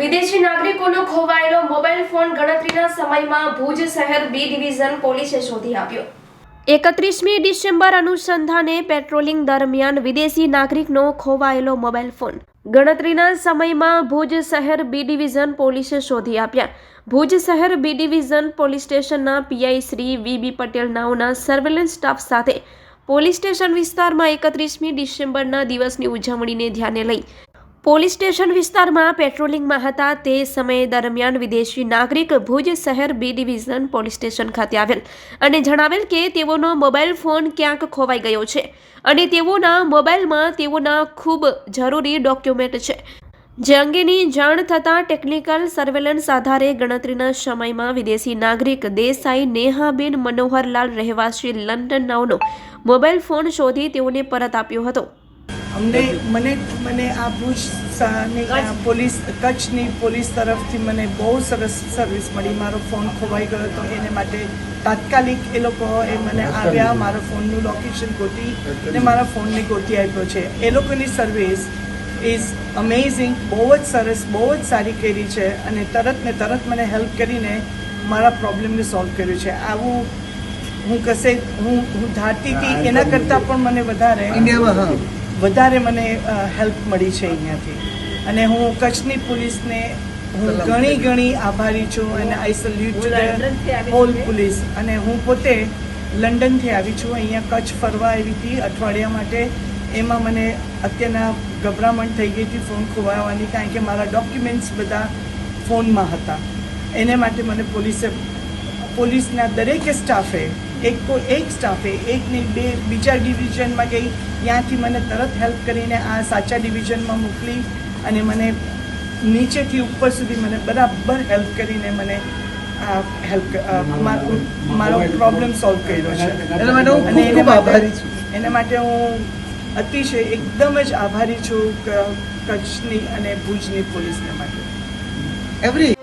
વિદેશી નાગરિકોનો ખોવાયેલો mobile phone ગણતરીના સમયમાં ભુજ શહેર બી ડિવિઝન પોલીસે શોધી આપ્યો. એકત્રીસમી ડિસેમ્બર અનુસંધાને પેટ્રોલિંગ દરમિયાન વિદેશી નાગરિકનો ખોવાયેલો મોબાઈલ ફોન. ગણતરીના સમયમાં ભુજ શહેર બી ડિવિઝન પોલીસે શોધી આપ્યા. ભુજ શહેર બી ડિવિઝન પોલીસ સ્ટેશનના પીઆઈ શ્રી વીબી પટેલ નાઓના સર્વેલન્સ સ્ટાફ સાથે. પોલીસ સ્ટેશન વિસ્તારમાં એકત્રીસમી ડિસેમ્બરના દિવસની ઉજવણીને ધ્યાને લઈ પોલીસ સ્ટેશન વિસ્તારમાં પેટ્રોલિંગમાં હતા તે સમય દરમિયાન વિદેશી નાગરિક ભુજ શહેર બી ડિવિઝન પોલીસ સ્ટેશન ખાતે આવેલ અને જણાવેલ કે તેઓનો મોબાઈલ ફોન ક્યાંક ખોવાઈ ગયો છે અને તેઓના મોબાઈલમાં તેઓના ખૂબ જરૂરી ડોક્યુમેન્ટ છે. જે અંગેની જાણ થતાં ટેકનિકલ સર્વેલન્સ આધારે ગણતરીના સમયમાં વિદેશી નાગરિક દેસાઈ નેહાબેન મનોહરલાલ રહેવાસી લંડન નાવનો મોબાઈલ ફોન શોધી તેઓને પરત આપ્યો હતો. અમને મને મને આ ભુજ સાની આ પોલીસ કચ્છની પોલીસ તરફથી મને બહુ સરસ સર્વિસ મળી. મારો ફોન ખોવાઈ ગયો હતો. એને માટે તાત્કાલિક એ લોકો એ મને આવ્યા મારા ફોનનું લોકેશન ગોતી ને મારા ફોનને ગોતી આપ્યો છે. એ લોકોની સર્વિસ ઇઝ અમેઝિંગ બહુ જ સરસ બહુ જ સારી કરી છે અને તરત ને તરત મને હેલ્પ કરીને મારા પ્રોબ્લેમને સોલ્વ કર્યું છે. આવું હું કશે હું હું ધારતી હતી એના કરતાં પણ મને વધારે વધારે મને હેલ્પ મળી છે અહીંયાથી. અને હું કચ્છની પોલીસને હું ઘણી ઘણી આભારી છું અને I salute to whole police અને હું પોતે લંડનથી આવી છું. અહીંયા કચ્છ ફરવા આવી હતી અઠવાડિયા માટે. એમાં મને અત્યારના ગભરામણ થઈ ગઈ હતી ફોન ખોવાવાની કારણ કે મારા ડોક્યુમેન્ટ્સ બધા ફોનમાં હતા. એને માટે મને પોલીસે પોલીસના દરેકે સ્ટાફે એક કોઈ એક સ્ટાફે એકની બે બીજા ડિવિઝનમાં ગઈ ત્યાંથી મને તરત હેલ્પ કરીને આ સાચા ડિવિઝનમાં મોકલી અને મને નીચેથી ઉપર સુધી મને બરાબર હેલ્પ કરીને મને આ હેલ્પ મારો પ્રોબ્લેમ સોલ્વ કર્યો છે. એના માટે હું અને ખૂબ એને આભારી છું. એના માટે હું અતિશય એકદમ જ આભારી છું કચ્છની અને ભુજની પોલીસને માટે. એવરી